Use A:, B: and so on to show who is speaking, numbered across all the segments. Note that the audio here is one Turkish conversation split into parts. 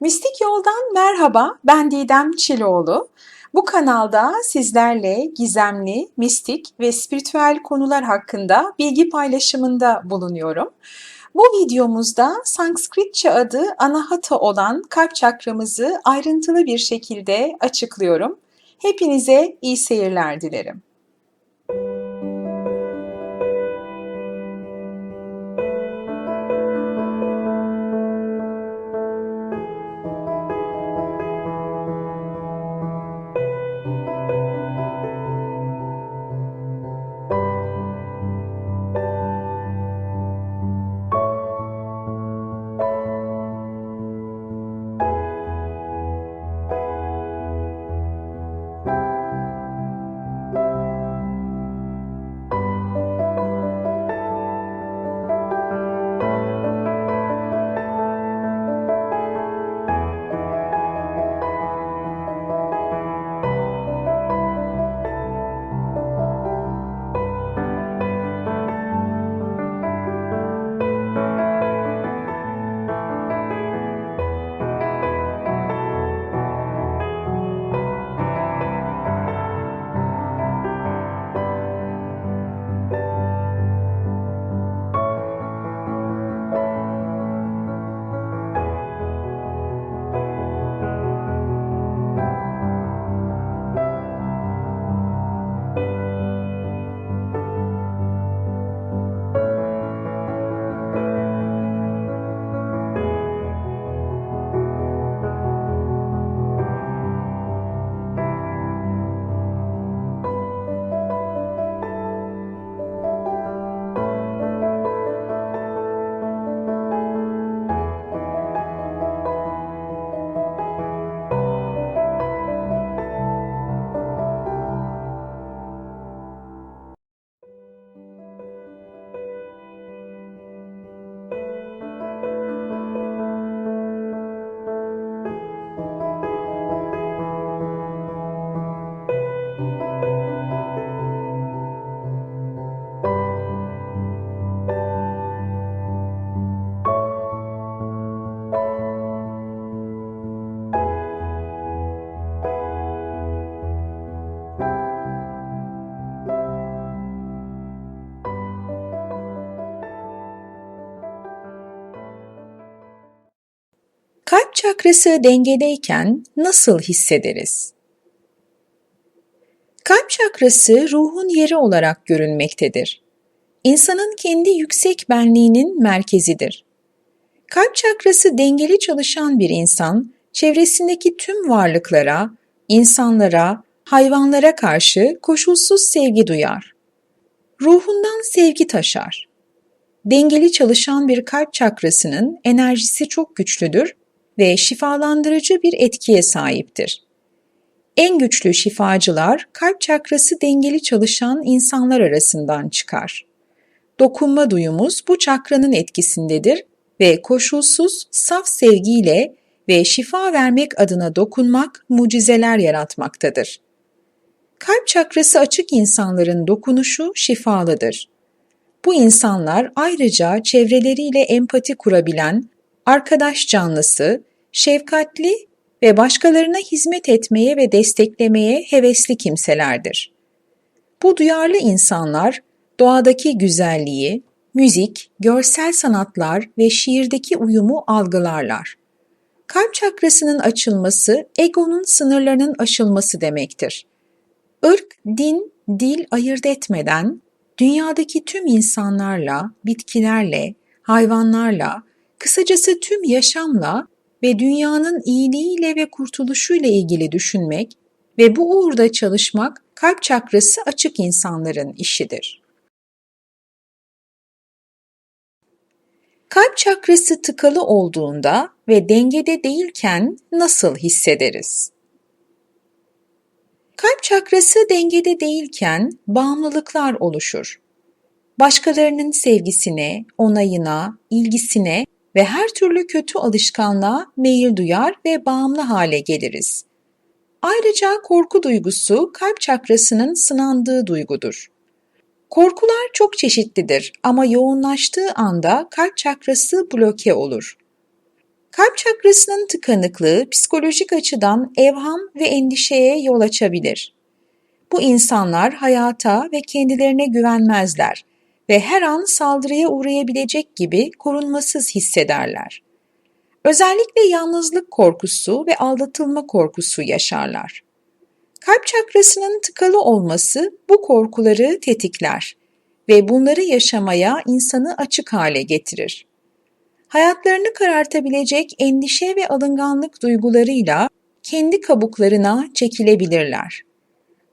A: Mistik Yol'dan merhaba, ben Didem Çiloğlu. Bu kanalda sizlerle gizemli, mistik ve spiritüel konular hakkında bilgi paylaşımında bulunuyorum. Bu videomuzda Sanskritçe adı Anahata olan kalp çakramızı ayrıntılı bir şekilde açıklıyorum. Hepinize iyi seyirler dilerim. Kalp çakrası dengedeyken nasıl hissederiz? Kalp çakrası ruhun yeri olarak görünmektedir. İnsanın kendi yüksek benliğinin merkezidir. Kalp çakrası dengeli çalışan bir insan, çevresindeki tüm varlıklara, insanlara, hayvanlara karşı koşulsuz sevgi duyar. Ruhundan sevgi taşar. Dengeli çalışan bir kalp çakrasının enerjisi çok güçlüdür ve şifalandırıcı bir etkiye sahiptir. En güçlü şifacılar kalp çakrası dengeli çalışan insanlar arasından çıkar. Dokunma duyumuz bu çakranın etkisindedir ve koşulsuz saf sevgiyle ve şifa vermek adına dokunmak mucizeler yaratmaktadır. Kalp çakrası açık insanların dokunuşu şifalıdır. Bu insanlar ayrıca çevreleriyle empati kurabilen, arkadaş canlısı, şefkatli ve başkalarına hizmet etmeye ve desteklemeye hevesli kimselerdir. Bu duyarlı insanlar doğadaki güzelliği, müzik, görsel sanatlar ve şiirdeki uyumu algılarlar. Kalp çakrasının açılması, egonun sınırlarının aşılması demektir. Irk, din, dil ayırt etmeden dünyadaki tüm insanlarla, bitkilerle, hayvanlarla, kısacası tüm yaşamla ve dünyanın iyiliğiyle ve kurtuluşuyla ilgili düşünmek ve bu uğurda çalışmak kalp çakrası açık insanların işidir. Kalp çakrası tıkalı olduğunda ve dengede değilken nasıl hissederiz? Kalp çakrası dengede değilken bağımlılıklar oluşur. Başkalarının sevgisine, onayına, ilgisine ve her türlü kötü alışkanlığa meyil duyar ve bağımlı hale geliriz. Ayrıca korku duygusu kalp çakrasının sınandığı duygudur. Korkular çok çeşitlidir ama yoğunlaştığı anda kalp çakrası bloke olur. Kalp çakrasının tıkanıklığı psikolojik açıdan evham ve endişeye yol açabilir. Bu insanlar hayata ve kendilerine güvenmezler ve her an saldırıya uğrayabilecek gibi korunmasız hissederler. Özellikle yalnızlık korkusu ve aldatılma korkusu yaşarlar. Kalp çakrasının tıkalı olması bu korkuları tetikler ve bunları yaşamaya insanı açık hale getirir. Hayatlarını karartabilecek endişe ve alınganlık duygularıyla kendi kabuklarına çekilebilirler.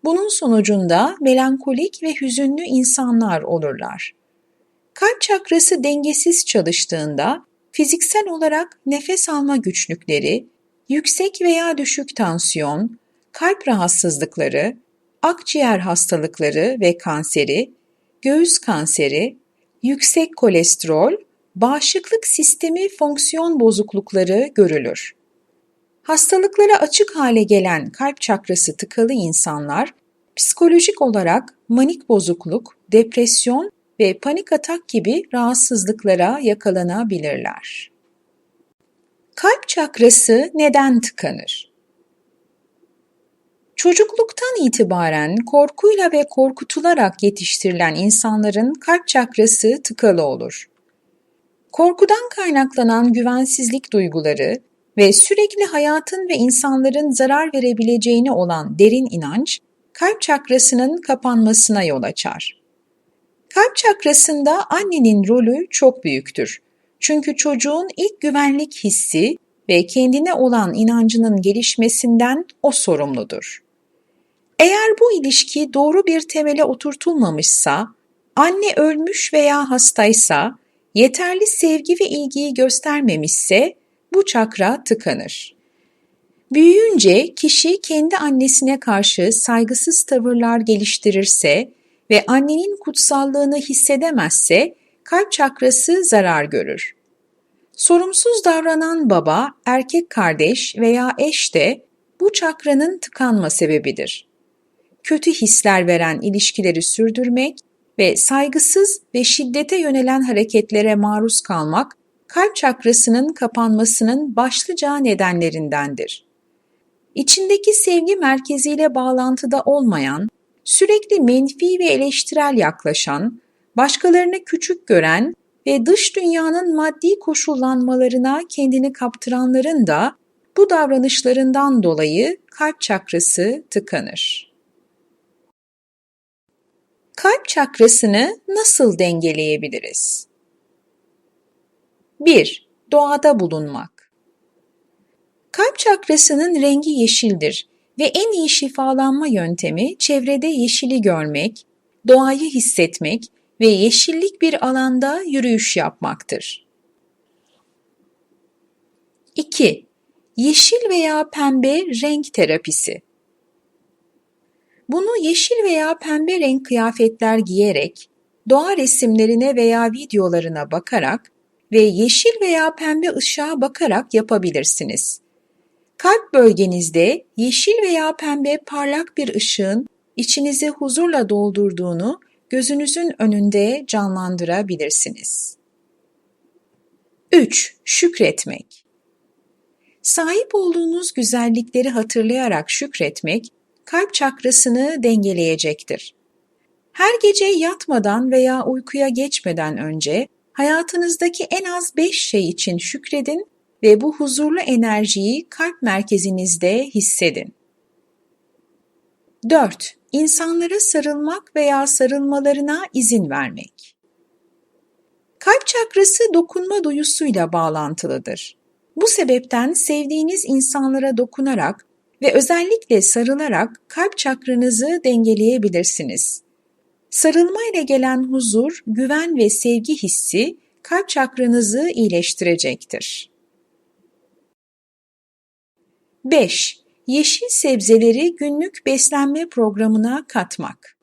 A: Bunun sonucunda melankolik ve hüzünlü insanlar olurlar. Kalp çakrası dengesiz çalıştığında fiziksel olarak nefes alma güçlükleri, yüksek veya düşük tansiyon, kalp rahatsızlıkları, akciğer hastalıkları ve kanseri, göğüs kanseri, yüksek kolesterol, bağışıklık sistemi fonksiyon bozuklukları görülür. Hastalıklara açık hale gelen kalp çakrası tıkalı insanlar psikolojik olarak manik bozukluk, depresyon ve panik atak gibi rahatsızlıklara yakalanabilirler. Kalp çakrası neden tıkanır? Çocukluktan itibaren korkuyla ve korkutularak yetiştirilen insanların kalp çakrası tıkalı olur. Korkudan kaynaklanan güvensizlik duyguları ve sürekli hayatın ve insanların zarar verebileceğine olan derin inanç, kalp çakrasının kapanmasına yol açar. Kalp çakrasında annenin rolü çok büyüktür. Çünkü çocuğun ilk güvenlik hissi ve kendine olan inancının gelişmesinden o sorumludur. Eğer bu ilişki doğru bir temele oturtulmamışsa, anne ölmüş veya hastaysa, yeterli sevgi ve ilgiyi göstermemişse bu çakra tıkanır. Büyüyünce kişi kendi annesine karşı saygısız tavırlar geliştirirse ve annenin kutsallığını hissedemezse kalp çakrası zarar görür. Sorumsuz davranan baba, erkek kardeş veya eş de bu çakranın tıkanma sebebidir. Kötü hisler veren ilişkileri sürdürmek ve saygısız ve şiddete yönelen hareketlere maruz kalmak kalp çakrasının kapanmasının başlıca nedenlerindendir. İçindeki sevgi merkeziyle bağlantıda olmayan, sürekli menfi ve eleştirel yaklaşan, başkalarını küçük gören ve dış dünyanın maddi koşullanmalarına kendini kaptıranların da bu davranışlarından dolayı kalp çakrası tıkanır. Kalp çakrasını nasıl dengeleyebiliriz? 1. Doğada bulunmak Kalp çakrasının rengi yeşildir ve en iyi şifalanma yöntemi çevrede yeşili görmek, doğayı hissetmek ve yeşillik bir alanda yürüyüş yapmaktır. 2. Yeşil veya pembe renk terapisi Bunu yeşil veya pembe renk kıyafetler giyerek, doğa resimlerine veya videolarına bakarak ve yeşil veya pembe ışığa bakarak yapabilirsiniz. Kalp bölgenizde yeşil veya pembe parlak bir ışığın içinizi huzurla doldurduğunu gözünüzün önünde canlandırabilirsiniz. 3. Şükretmek Sahip olduğunuz güzellikleri hatırlayarak şükretmek, kalp çakrasını dengeleyecektir. Her gece yatmadan veya uykuya geçmeden önce hayatınızdaki en az 5 şey için şükredin ve bu huzurlu enerjiyi kalp merkezinizde hissedin. 4. İnsanlara sarılmak veya sarılmalarına izin vermek. Kalp çakrası dokunma duyusuyla bağlantılıdır. Bu sebepten sevdiğiniz insanlara dokunarak ve özellikle sarılarak kalp çakranızı dengeleyebilirsiniz. Sarılma ile gelen huzur, güven ve sevgi hissi kalp çakranızı iyileştirecektir. 5. Yeşil sebzeleri günlük beslenme programına katmak.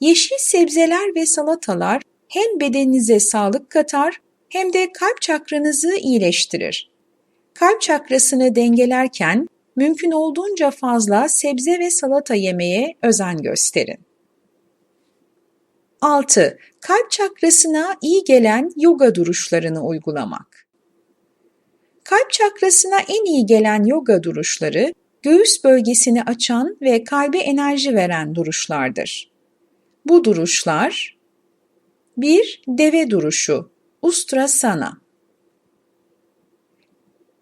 A: Yeşil sebzeler ve salatalar hem bedeninize sağlık katar hem de kalp çakranızı iyileştirir. Kalp çakrasını dengelerken mümkün olduğunca fazla sebze ve salata yemeye özen gösterin. 6. Kalp çakrasına iyi gelen yoga duruşlarını uygulamak. Kalp çakrasına en iyi gelen yoga duruşları, göğüs bölgesini açan ve kalbe enerji veren duruşlardır. Bu duruşlar 1. Deve duruşu Ustrasana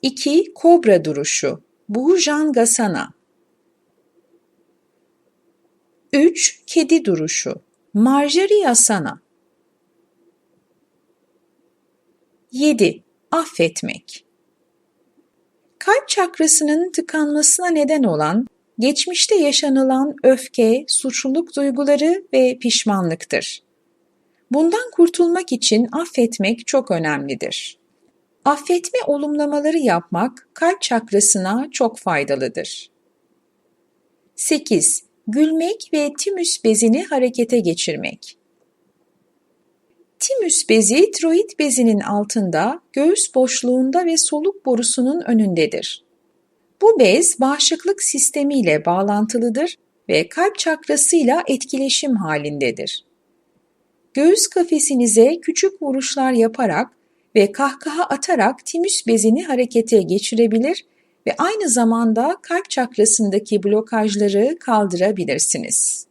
A: 2. Kobra duruşu Bhujangasana 3. Kedi duruşu Marjariyasana 7. Affetmek Kalp çakrasının tıkanmasına neden olan geçmişte yaşanılan öfke, suçluluk duyguları ve pişmanlıktır. Bundan kurtulmak için affetmek çok önemlidir. Affetme olumlamaları yapmak kalp çakrasına çok faydalıdır. 8. Gülmek ve timüs bezini harekete geçirmek. Timüs bezi tiroid bezinin altında, göğüs boşluğunda ve soluk borusunun önündedir. Bu bez bağışıklık sistemiyle bağlantılıdır ve kalp çakrasıyla etkileşim halindedir. Göğüs kafesinize küçük vuruşlar yaparak ve kahkaha atarak timüs bezini harekete geçirebilir ve aynı zamanda kalp çakrasındaki blokajları kaldırabilirsiniz.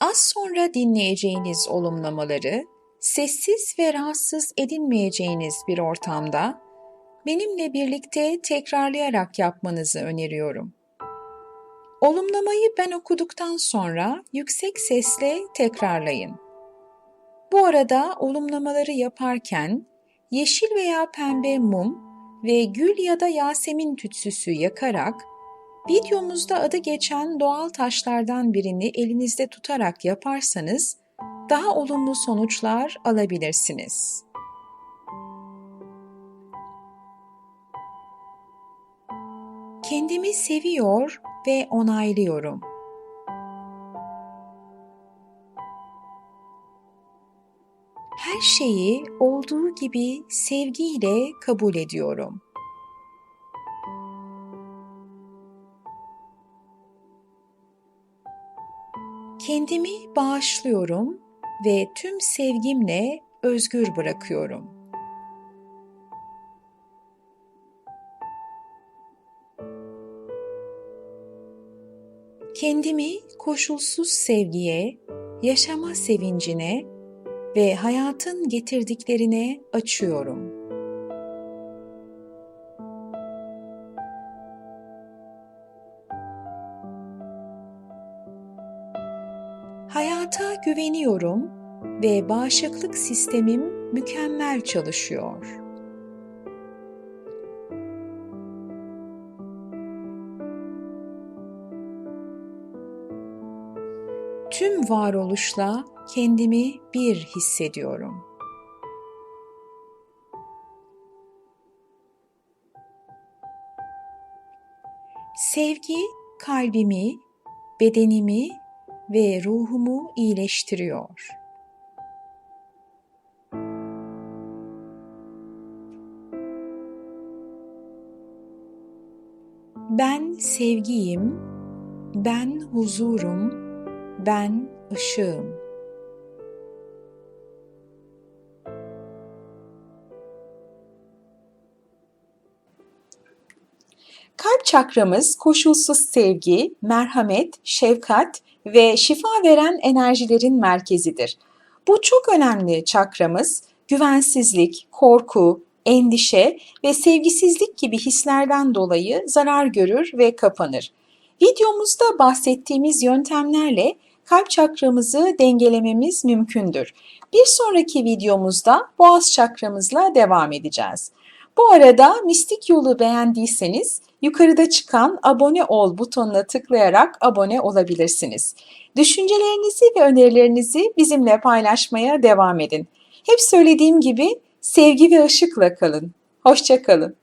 A: Az sonra dinleyeceğiniz olumlamaları sessiz ve rahatsız edinmeyeceğiniz bir ortamda benimle birlikte tekrarlayarak yapmanızı öneriyorum. Olumlamayı ben okuduktan sonra yüksek sesle tekrarlayın. Bu arada olumlamaları yaparken yeşil veya pembe mum ve gül ya da yasemin tütsüsü yakarak videomuzda adı geçen doğal taşlardan birini elinizde tutarak yaparsanız daha olumlu sonuçlar alabilirsiniz. Kendimi seviyor ve onaylıyorum. Her şeyi olduğu gibi sevgiyle kabul ediyorum. Kendimi bağışlıyorum ve tüm sevgimle özgür bırakıyorum. Kendimi koşulsuz sevgiye, yaşama sevincine ve hayatın getirdiklerine açıyorum. Hayata güveniyorum ve bağışıklık sistemim mükemmel çalışıyor. Tüm varoluşla kendimi bir hissediyorum. Sevgi kalbimi, bedenimi ve ruhumu iyileştiriyor. Ben sevgiyim, ben huzurum, ben ışığım. Kalp çakramız koşulsuz sevgi, merhamet, şefkat ve şifa veren enerjilerin merkezidir. Bu çok önemli çakramız güvensizlik, korku, endişe ve sevgisizlik gibi hislerden dolayı zarar görür ve kapanır. Videomuzda bahsettiğimiz yöntemlerle kalp çakramızı dengelememiz mümkündür. Bir sonraki videomuzda boğaz çakramızla devam edeceğiz. Bu arada mistik yolu beğendiyseniz yukarıda çıkan abone ol butonuna tıklayarak abone olabilirsiniz. Düşüncelerinizi ve önerilerinizi bizimle paylaşmaya devam edin. Hep söylediğim gibi sevgi ve ışıkla kalın. Hoşçakalın.